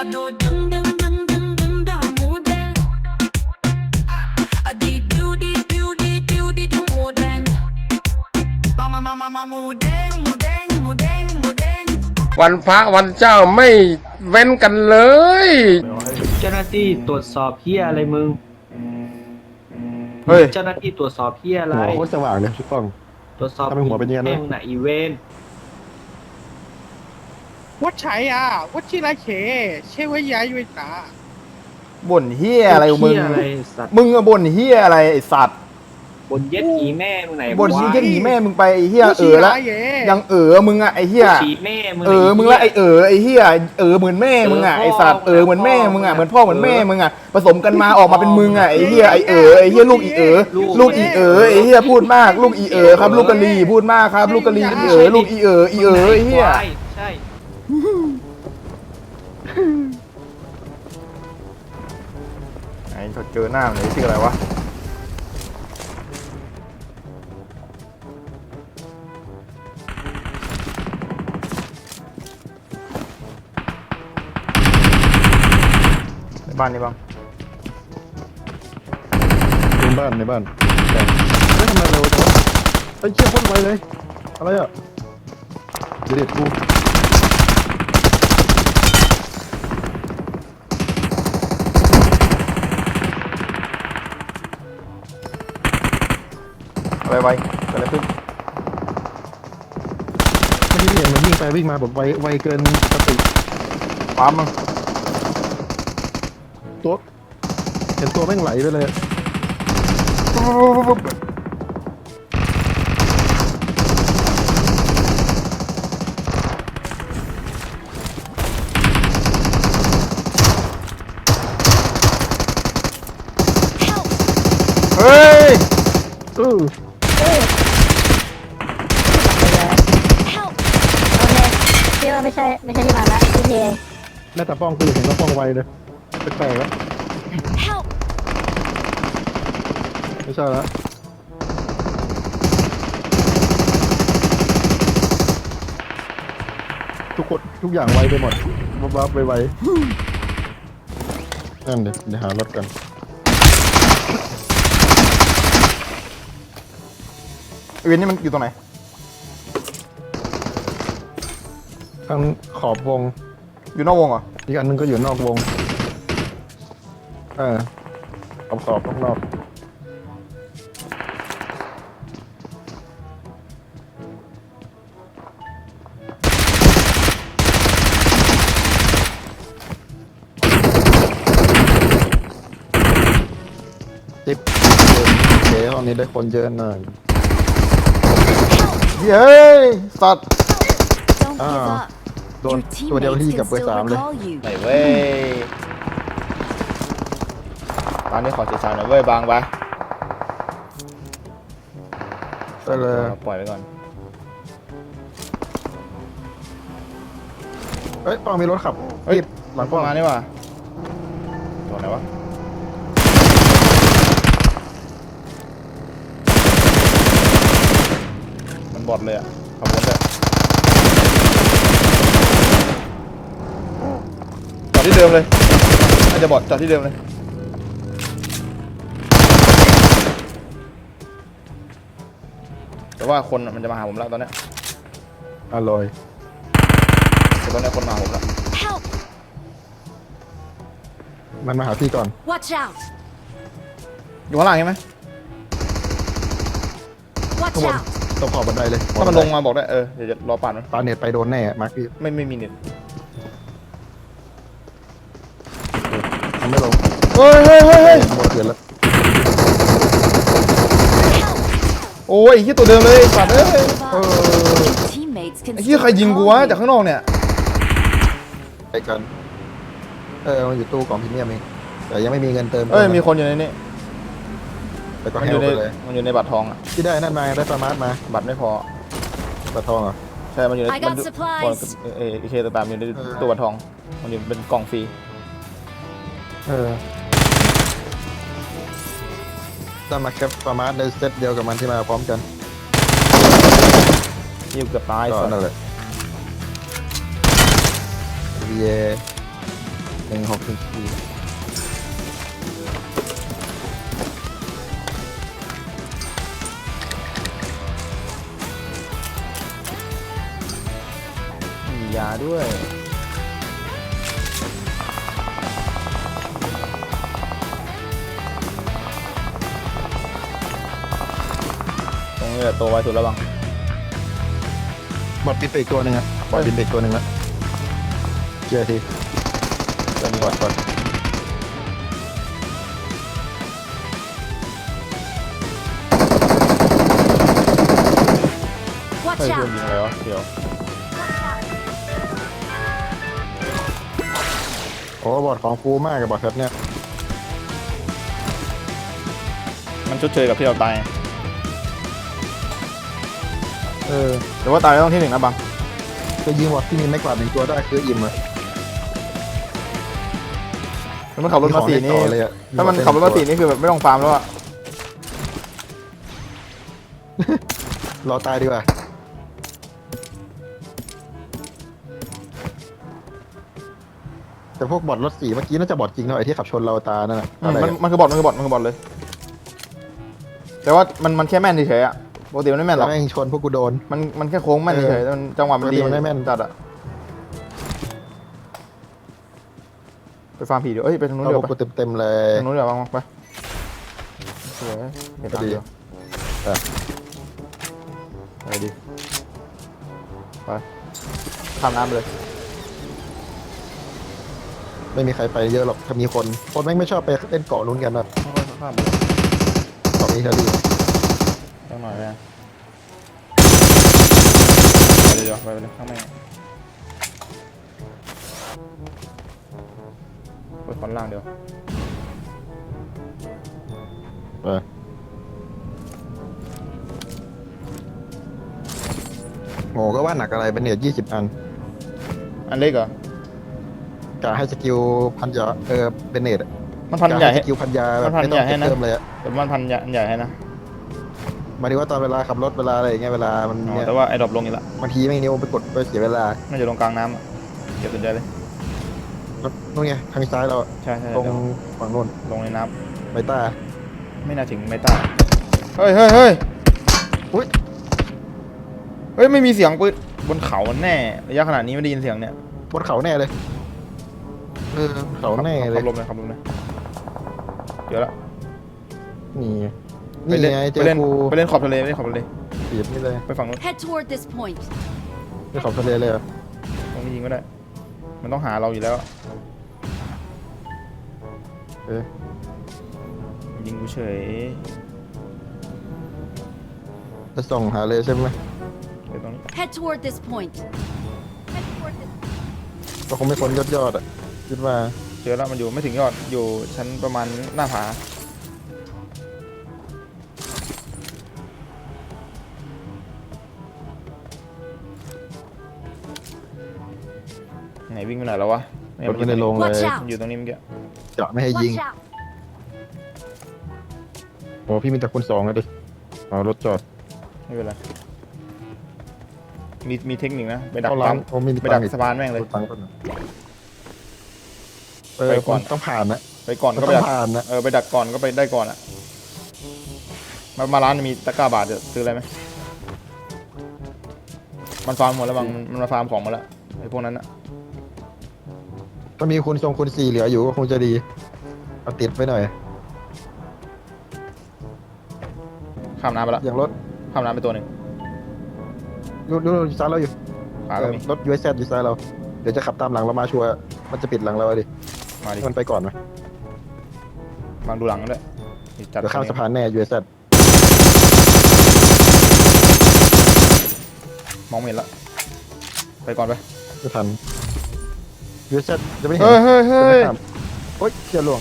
วหมูแดงอะดีดูดีดูดีดูดีดูหมูแดงมามามามามาหมูแดงหมูแดงหมูแดงหมูแดงวันพระวันเจ้าไม่เว้นกันเลย เจ้าหน้าที่ตรวจสอบเฮียอะไรมึง เฮ้ย เจ้าหน้าที่ตรวจสอบเฮียอะไรหัวโคตรสว่างเลยพี่ป้อง ตรวจสอบทำไมหัวเป็นอย่างนั้นวะ แม่งน่ะอีเวน วัดชัยอะวัดชิราเขเชวายายุยตาบ่นเฮียอะไรของมึง เหี้ยอะไรสัตว์มึงอะบ่นเฮียอะไรไอสัตว์บนเย็ดอีแม่มึงไหนบ่นวะเฮียหนีแม่มึงไปไอเฮียเออละเย่ยังเออมึงอะไอเฮียฉีแม่มึงเออมึงละไอเออไอเฮียเออเหมือนแม่มึงอะไอสัตว์เออเหมือนแม่มึงอะเหมือนพ่อเหมือนแม่มึงอะผสมกันมาออกมาเป็นมึงอะไอเฮียไอเออไอเฮียลูกอีเออลูกอีเออไอเฮียพูดมาก ลูกอีเออครับ ลูกกะลีพูดมากครับ ลูกกะลีอีเออลูกอีเอออีเออไอเฮียใช่ใช่ ไอ้เขาเจอหน้ามันเลยชื่ออะไรวะ ในบ้านนี่บ้างในบ้านในบ้านแต่เฮ้ยทำไมเร็วจังวะไอ้เชี่ยพ่นไวเลย อะไรอะเดี๋ยวเด็ดกู ไรไวเกิดอะไรขึ้นเมื่อกี้เห็นมันวิ่งไปวิ่งมาแบบไวไวเกินสติปั๊มมั้งตัวเห็นตัวแม่งไหลไปเลยเฮ้ย เออ Help! โอเคพี่ว่าไม่ใช่ไม่ใช่ที่มาละพี่เอง แม่แต่ป้องคือเห็นว่าป้องไวเลยแปลกๆแล้ว Help! ไม่ใช่แล้วทุกคนทุกอย่างไวไปหมดวับวับไวไวนั่นเดี๋ยวเดี๋ยวหารถกันไอเวนนี่มันอยู่ตรงไหน ทางขอบวง อยู่นอกวงเหรออีกอันหนึงก็อยู่นอกวง เออขอบขอบนอกจิ๊บโอเคห้องนี้ได้คนเยอะหน่อยเย้ยสัตว์ Don't give Ah. up. โดนตัวเดียวที่กับเบอร์สามเลย you. ไหนเว้ยตอนนี้ขอเสียชาหน่อยเว้ยบางไปก็เลยปล่อยไว้ก่อน เอ้ยต้องมีรถขับเฮ้ยหลังพป้วอกงมานี่ว่ะตัวไหนวะมันบอดเลยอะขับรถเลยจ อดที่เดิมเลยน่าจะบอดจอดที่เดิมเลยแต่ว่าคนอะมันจะมาหาผมแล้วตอนเนี้ยอร่อยแต่ตอนเนี้ยคนมาหาผมแล้ว Help! มันมาหาพี่ก่อน Watch out! อยู่ข้างล่างใช่ไหม Watch ข้างบน out! ตรงขอบบันไดเลยถ้ามันลงมาบอกได้เออเดี๋ยวจะรอปั่นมันปาเน็ตไปโดนแน่มาร์คพี่ ไม่ไม่มีเน็ต ฮ้ยเฮ้ยเฮ้ยเฮ้ยหมดเกินแล้วโอ้ยไอ้เหี้ยตัวเดิมเลยไอ้สัตว์เอ้ย Your teammates can ไอ้เหี้ย still ใครยิงกู call วะ you. จากข้างนอกเนี่ย ไปกัน เออมันอยู่ตู้กล่องพรีเมียมเองแต่ยังไม่มีเงินเติมเอ้ย มีคนอยู่ในนี้แต่ก็มันให้อยู่ในไปเลยมันอยู่ในบัตรทองอะ ที่ได้นั่นมาได้ประมาทมาบัตรไม่พอ บัตรทองเหรอ ใช่ มันอยู่ใน I got มันอยู่ supplies บอลเอเอเอเคต่างๆอยู่ในเออ ตัวบัตรทอง มันอยู่เป็นกล่องฟรี เออ ถ้ามาแคปประมาทในเซตเดียวกับมันที่มาพร้อมกันยิวเกือบตายก็สัตว์นั่นแหละเยหนึ่งหกหนึ่งสี่มียาด้วย ตรงนี้แหละตัวไวสุดแล้วบังบอดบินไปอีกตัวหนึ่งอะบอดบินไปอีกตัวหนึ่งละเจียร์ทีตัวนี้บอดบอดเฮ้ย Watch เพื่อน out! ยิงอะไรวะเดี๋ยวโอ้บอดของฟูมากกับบอดแบบเนี้ยมันชดเชยกับที่เราตาย เออแต่ว่าตายต้องที่หนึ่งนะบังจะยิงบอดที่มีไม่กวาดหนึ่งตัวได้คืออิ่มอะถ้ามันขับรถมาสี่นี่มีของให้ต่อเลยอะถ้ามันขับรถมาสี่นี่คือแบบไม่ต้องฟาร์มแล้วอะรอตายดีกว่าแต่พวกบอดรถสีเมื่อกี้น่าจะบอดจริงเนาะไอ้ที่ขับชนเราตานั่นน่ะอืมอะไรมันอะมันคือบอทมันคือบอทมันคือบอทเลย แต่ว่ามันมันแค่แม่นเฉยๆอะ ปกติมันไม่แม่นหรแล้อกวแม่งชนพวกกูโดน มันมันแค่โค้งแม่นเฉยๆแต่มันจังหวะมันดีปกติมันไม่แม่น จัดอะไปฟาร์มผีเดี๋ยวเอ้ยไปทางนู้นเอาเดี๋พยววกไปกูเต็มๆเลย ทางนู้นเดี๋ยวบังบังไปสวยเห็นทางเดียวเออ ไปดิไปข้ามน้ำไปเลย ไม่มีใครไปเยอะหรอกถ้ามีคน คนแม่งไม่ชอบไปเล่นเกาะนู้นกันนะข้ามไปเลยเกาะนี้เธอดีตั้ง หน่อยนะไปเลยเดี๋ยวไปเลยข้างในไปคอนล่างเดี๋ยวเออโง่ก็ว่าหนักอะไรเป็นเนี่ยยี่สิบอัน อันเล็กเหรอกะให้สกิลพันยาเออเป็นเนตมันพันใหญ่สให้กิลพันยาแบบมันพันไม่ต้อใหญ่งให้นะเติมเลยอะแต่มันพันใหญ่ใหญ่ให้นะ หมายถึงว่าตอนเวลาขับรถเวลาอะไรอย่างเงี้ยเวลามันอ๋อเนี่ยแต่ว่าไอ้ดรอปลงอีกละบางทีไม่นิ้วไปกดไปเสียเวลาน่าจะลงกลางน้ำอะเก็บสนใจเลย นู่นไงทางซ้ายเราใช่ใช่ตรงเดี๋ยวฝั่งโน้นลงในน้ไมต้าำไม่น่าถึงเมตาเฮ้ยเฮ้ยเฮ้ยอุ๊ยเฮ้ยไม่มีเสียงปืนบนเขาแน่ระยะขนาดนี้ไม่ได้ยินเสียงเนี่ยบนเขาแน่เลยเออเขาแน่เลขัยบลมเลยขับลมเลยเดี๋ยวละนี่ ไปนี่เล่นไงเจไปอเล่นกูไปเล่นขอบทะเลไปเล่นขอบทะเลเสียบนี่เลยไปฝั่งนู้น Head toward this point. ไปขอบทะเลเลยเหรอตรงนี้ยิงก็ได้ มันต้องหาเราอยู่แล้วอะเออยิงกูเฉยจะส่องหาเลยใช่ไหมเดี๋ยวตรงนี้ Head toward this point. Head toward this ก็คงไม่พ้นยอดยอดๆอะคิดว่าเจอแล้วมันอยู่ไม่ถึงยอดอยู่ชั้นประมาณหน้าผา ไหนวิ่งไปไหนแล้ววะเนี่ยรถมันไม่อยู่ได้ตลรงงนี้เลย Watch out มันอยู่ตรงนี้เมื่อกี้เจาะไม่ให้ยิง Watch out! โอ้พี่มีแต่คนสองอะดิเอารถจอด ไม่เป็นไรมีมีเทคนิคนะ ไปดักเข้าร้าปั๊นมโอ้มีไปตัดังกค์อีกสะพานแม่งเลย ตังค์ก่อนนะเออไปก่อนต้องผ่านนะไปก่อนต้ก็อไปดังกผ่านนะเออไปดักก่อนก็ไปได้ก่อนอะมามาร้านมีตะกร้าบาทจะซื้ออะไรไหมมันฟาร์มหมดแล้วบางมันมันมาฟาร์มของหมาแล้ว ไอ้พวกนั้นอะถ้ามีคุณทรงคุณสี่เหลืออยู่ก็คงจะดีเอาติดไปหน่อย ข้ามน้ำไปแล้วอย่างรถข้ามน้ำไปตัวหนึ่งนู่นนู่นอยู่ซ้ายเราอยู่ขาเอก็อมีรถยูเอสอยู่ซ้ายเรา เดี๋ยวจะขับตามหลังเรามาชัวร์มันจะปิดหลังเราอะดิมาดิให้มันไปก่อนไหมบางดูหลังด้วยนี่จัดเดี๋ยวข้ามสะพานแน่ยูเอสมองไม่เห็นละไปก่อนไป ไม่ทันยูเอสจะไม่เห็นเฮ้ยเฮ้ยเฮ้ยจะไม่ข้ามโอ๊ยเชี่ยล่วง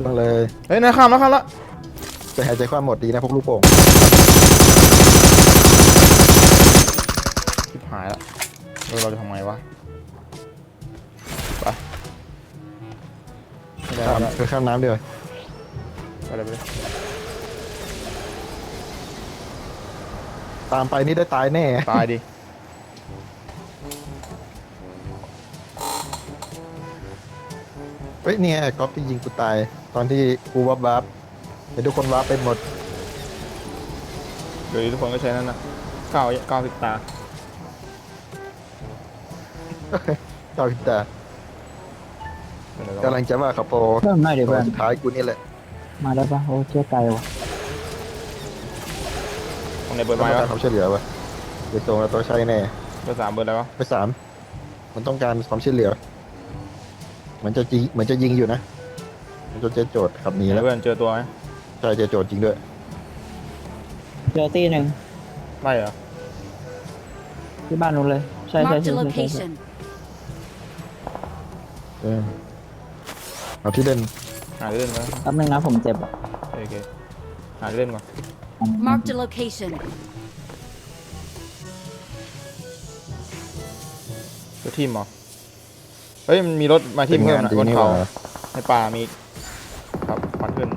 ล่วงเลยเฮ้ยนายข้ามแล้วข้ามแล้วจะหายใจความหมดดีนะพวกลูกโป่งชิบหายละเออเราจะทำไงวะไปไม่ได้ข้ามไม่ได้คือข้ามน้ำเดียวไปเลยไปเลยตามไปนี่ได้ตายแน่ ตายดิ เฮ้ยเนี่ยก๊อฟที่ยิงกูตาย ตอนที่กูวับวับเห็นทุกคนวับไปหมดเดี๋ยวนี้ทุกคนก็ใช้นั่นนะเก้าเก้าสิบตา เจ้าพิตาเดี๋ยวเรากำลังจะว่าขับโปรเพิ่มหน่อยเดี๋ยวตเพื่ออนนสุดท้ายกูนี่แหละมาได้ปะโอ้เชื่อไกลว่ะตรงไหนเปิดต้อไม้งวะการความช่วยเหลือวะเดี๋ยวตรงแล้วตัวใช่แน่ เบอร์สามเบอร์อะไรวะไปสามมันต้องการความช่วยเหลือเหมือนจะยิงเหมือนจะยิงอยู่นะมันจะเจอโจทย์ขับหนีเดี๋แล้ยววเพื่อนเจอตัวไหมใช่เจอโจทย์จริงด้วยเจอตีหนึ่งไล่เหรอที่บ้านนู้นเลย ใช่ใช่ Marked ใช่ a ใช่ใช่ location. เออเอาที่เล่นหาเล่นก่อนแป๊บนึงนะผมเจ็บอะโอเคหาเล่นก่อน Marked a location. ตัวทีมเหรอ เฮ้ย มันมีรถมาที่เพิ่มนะดีบนนี่หเขาว่าในป่ามีครับควันขึ้น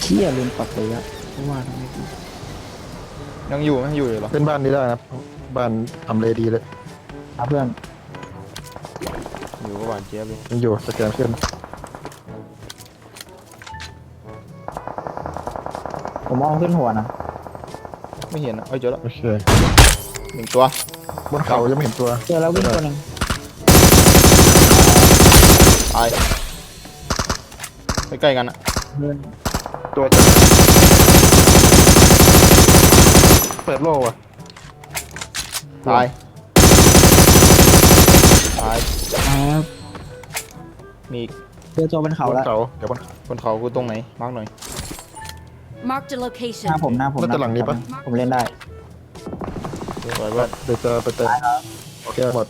เชี่ยลืมปรับเลยอะเพราะว่าทำไมยังอยู่ไหมอยู่อยู่เหรอเล่นบ้านนี้ได้นะบ้านทำเลดีเลยครับเพื่อนอยู่ก็หวานเจี๊ยบเลยมันอยู่สแกนขึ้นผมมองขึ้นหัวนะ ไม่เห็นอะเอ้ยเจอแล้วโอเคหนึ่งตัว บนเขายังไม่เห็นตัวเจอแล้ววิ่งตัวหนึ่งตายใกล้ๆกันอะเพื่อนตัวจะเปิดโล่อะตายตายครับมีอีกเจอตัวบนเขาบนแล้วเขาเดี๋ยวบนบนเขากูตรงไหนมาร์กหน่อย Marked a ห location. น้าผมหน้าผมน่าจะหลังนี้ปะ ผมเล่นได้สวยเพื่อนเดี๋ยวจะไปเติมโอเคหมด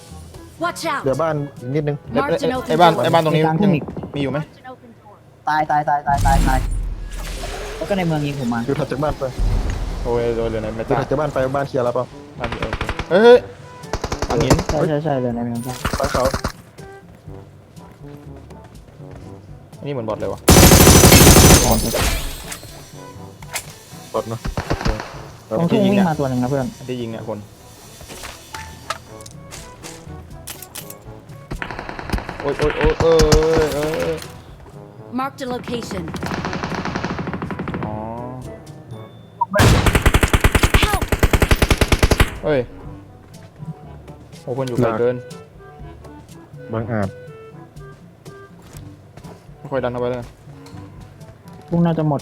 Watch เดี๋ยว out. บ้านอีกนิดนึง เอ้ย Marked เอ้ย an ไอ้ open บ้าน door. ไอ้บ้านตรงนี้มีกลางยังทุ่งอีกมีอยู่ไหม Marked an open door. ตายตายตายตายตายตายแล้วก็ในเมืองยิงผมมาอยู่ถัดจากบ้านไปโอ้ยโดนเลยในเมอยู่ตาถัดจากบ้านไปบ้านเคลียร์แล้วเปล่าบ้านเดียวโอเคเฮ้ยเฮ้ยหลังหินใช่ใช่ใช่เลยในเมืองใช่บ้านเขาอันนี้เหมือนบอทเลยวะ ปลดเนาะตรงทุ่งวิ่งมาตัวหนึ่งนะเพื่อนที่ยิงเนี่ยคน โอ้ยโอ้ยโอ้ยเอ้ยเอ้ย Marked a location. อ๋อ Help! เฮ้ย โอ้คนอยู่ไกลเกิน บางอาจไม่ค่อยดันเข้าไปเลย ทุ่งน่าจะหมด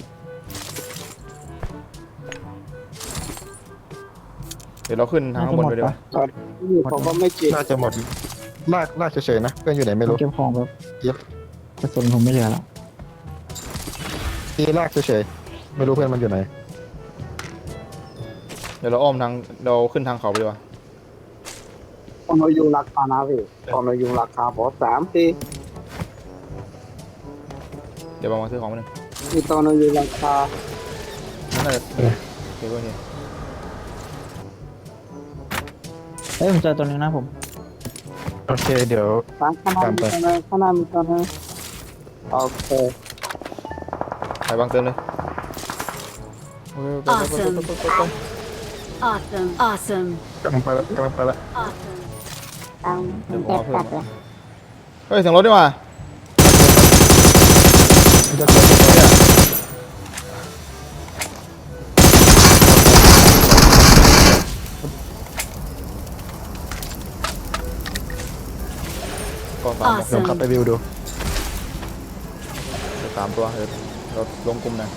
เดี๋ยวเราขึ้นทางข้างบนไปดีกว่าผมก็ไม่เก่งน่าจะหมดลากลากเฉยๆนะเพื่อนอยู่ไหนไม่รู้เก็บของแบบเย็บกระสุนผมไม่เหลือแล้วตีลากเฉยๆไม่รู้เพื่อนมันอยู่ไหน เดี๋ยวเราอ้อมทางเราขึ้นทางเขาไปดีกว่าตอนเราอยู่ราคานะพี่ตอนเราอยู่ราคาบอกสามสี่เดี๋ยวเรามาซื้อของมาหนึ่งที่ตอนเราอยู่ราคานั่นน่าจะเดี๋ยวเพื่อนเนี่ย เฮ้ยผมเจอตัวหนึ่งนะผมโอเค เดี๋ยวสามข้างหน้ามีตัวนึงข้างหน้ามีตัวนึงโอเคไปบางเติมเลยโอ้ยไปไปไปไปไปไปไป Awesome. Awesome. กำลังไปแล้วกำลังไปแล้ว Awesome. เดี๋ยวผมเอาเพิ่มมาเฮ้ยเสียงรถดีกว่ามันจะเจอ ตัวเนี่ยก็สามตัวลองขับไปวิวดูเดี๋ยวสามตัวเดี๋ยวเราลงกลุ่มหน่อย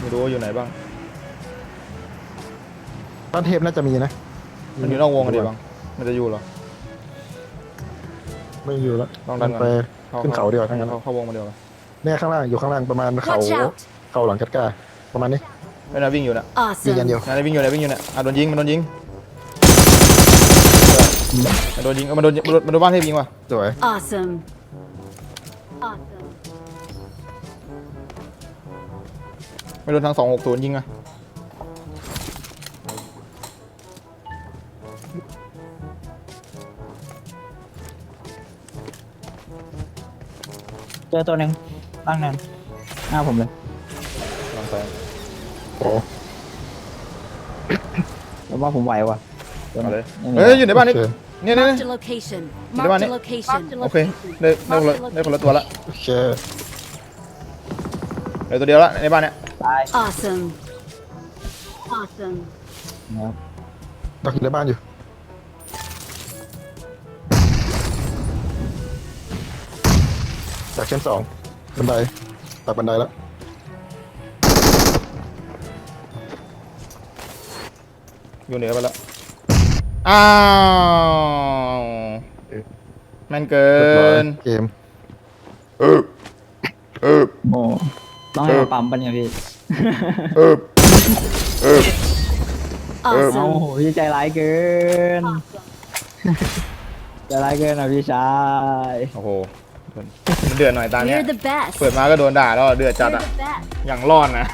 ไม่รู้ว่าอยู่ไหนบ้าง บ้านเทพน่าจะมีนะมันอยู่นอกวงกันดีบ้างมันจะอยู่เหรอ ไม่อยู่แล้วลองดันก่อน ไปขึ้นเขาดีกว่าทั้างนั้นเข้าเข้าวงมาเดียวกันเนี่ยข้างล่างอยู่ข้างล่างประมาณเขา Watch out. เขาหลังกัดกาประมาณนี้ไม่น่าวิ่งอยู่น่ะยิงกัน Awesome. เดียว น่าวิ่งอยู่น่ะวิ่งอยู่น่ะอะโดนยิงมันโดนยิง มันโดนยิงเออมันโดนมันโดนมันโดนบ้านเทพยิงว่ะสวย Awesome. Awesome. ไม่โดนทางสองหกศูนย์ยิงอะเจอตัวหนึ่งตั้งนานหน้าผมเลย ลองไปโอ้แล้วว่าผมไหวว่ะเอาเลยเฮ้ยอยู่ในบ้านนี่โอเค เนี่ยเนี่ย Marked เนี่ย a location. Di ba Marked ni- a location. โอเคได้ได้คนละได้คนละตัวละโอเคเหลือตัวเดียวละในบ้านเนี่ยตาย Awesome. Awesome. นะครับดักอยู่ในบ้านอยู่ จากชั้นสองบันไดตักบันไดแล้ว อยู่เหนือไปแล้ว อ้าวแม่นเกิเรียบร้อยนเกมเออเออโอ้ต้องให้มาปั๊มปันเนี่ยพี่ เออเออโอ้ Awesome. โหพี่ใจร้ายเกิน ใจร้ายเกินอะพี่ชายโอ้โหมันเดือดหน่อยตาเนี้ย We're the best. เปิดมาก็โดนด่าแล้วเดือดจัด We're อะ the best. อย่างร้อนนะ